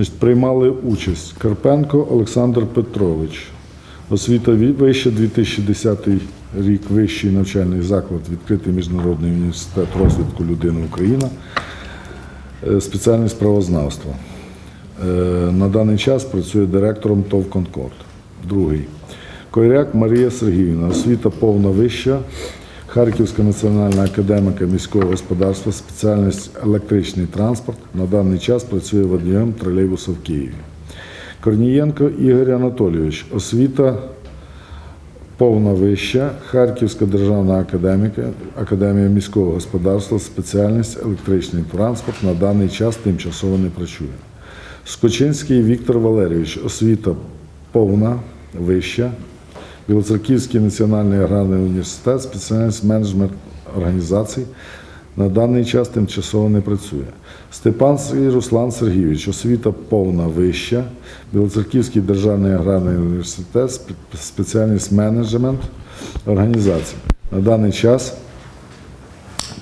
Значить, приймали участь Карпенко Олександр Петрович. Освіта вища 2010 рік вищий навчальний заклад, відкритий міжнародний університет розвитку людини Україна, Е, спеціальність правознавства. Е, На даний час працює директором ТОВ Конкорд. Другий. Койряк Марія Сергіївна, освіта повна вища, Харківська національна академіка міського господарства, спеціальність електричний транспорт. На даний час працює водієм тролейбуса в Києві. Корнієнко Ігор Анатолійович, освіта повна вища, Харківська державна академіка, академія міського господарства, спеціальність електричний транспорт. На даний час тимчасово не працює. Скочинський Віктор Валерійович, освіта повна вища, Білоцерківський національний аграрний університет, спеціальність менеджмент організацій. На даний час тимчасово не працює. Степанський Руслан Сергійович, освіта повна вища, Білоцерківський державний аграрний університет, спеціальність менеджмент організацій. На даний час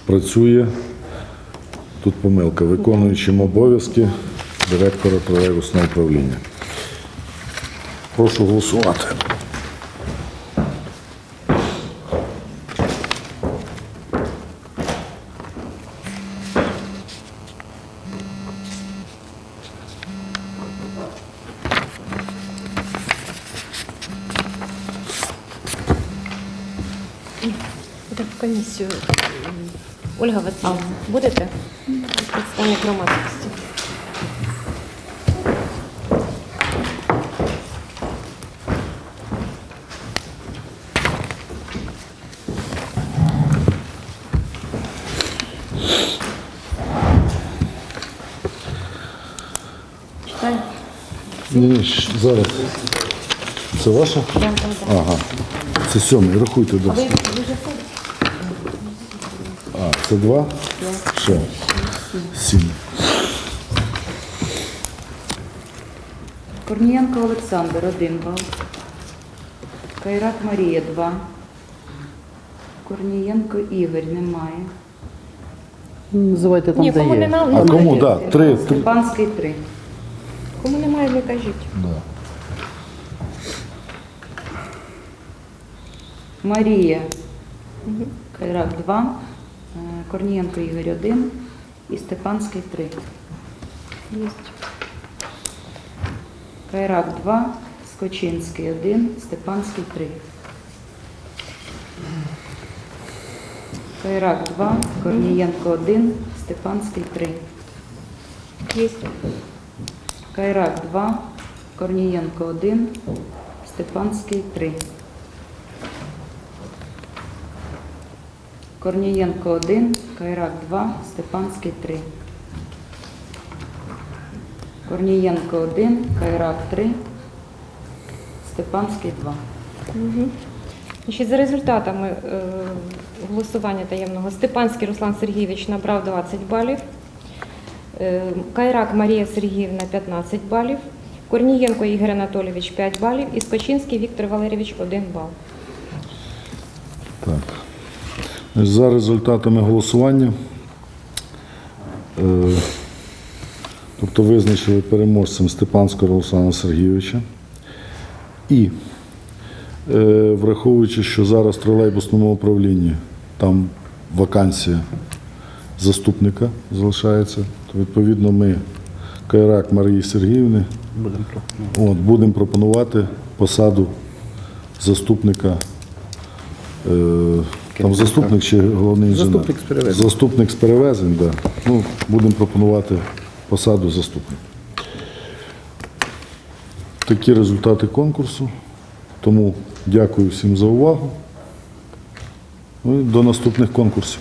працює, тут помилка, виконуючим обов'язки директора тролейбусного управління. Прошу голосувати. В комісію. Ольга Васильівна, будете? Представник громадськості. Ні, ні, щ- зараз. Це да. Ага. Це сьомий. Рахуйте до. Ви, ви вже ходите? А, це два? Ще. Сім. Корнієнко Олександр, 1 бал. Кайрак Марія, 2. Корнієнко Ігор, немає. Називайте там, Ні, де кому є. немає, А не кому? Да, три. три. Степанський 3. Кому немає, не кажіть. Да. Марія. Кайрак 2. Е, Корнієнко Ігор 1. І Степанський 3. Єсть. Кайрак 2. Скочинський 1. Степанський 3. Кайрак 2. Корнієнко 1. Степанський 3. Єсть. Кайрак 2, Корнієнко 1, Степанський 3. Корнієнко 1, Кайрак 2, Степанський 3. Корнієнко 1, Кайрак 3, Степанський 2. Угу. Значить, за результатами е, голосування таємного Степанський Руслан Сергійович набрав 20 балів, е, Кайрак Марія Сергіївна 15 балів, Корнієнко Ігор Анатолійович 5 балів і Скочинський Віктор Валерійович 1 бал. Так. За результатами голосування, е, тобто визначили переможцем Степанського Руслана Сергійовича. І е, враховуючи, що зараз в тролейбусному управлінні там вакансія заступника залишається, то відповідно ми Кайрак Марії Сергіївни Будемо пропонувати. Пропонувати посаду заступника. Е, там заступник чи головний інженер? Заступник з перевезень. Заступник з перевезень, так. Да. Ну, будемо пропонувати посаду заступника. Такі результати конкурсу. Тому дякую всім за увагу. Ну, і до наступних конкурсів.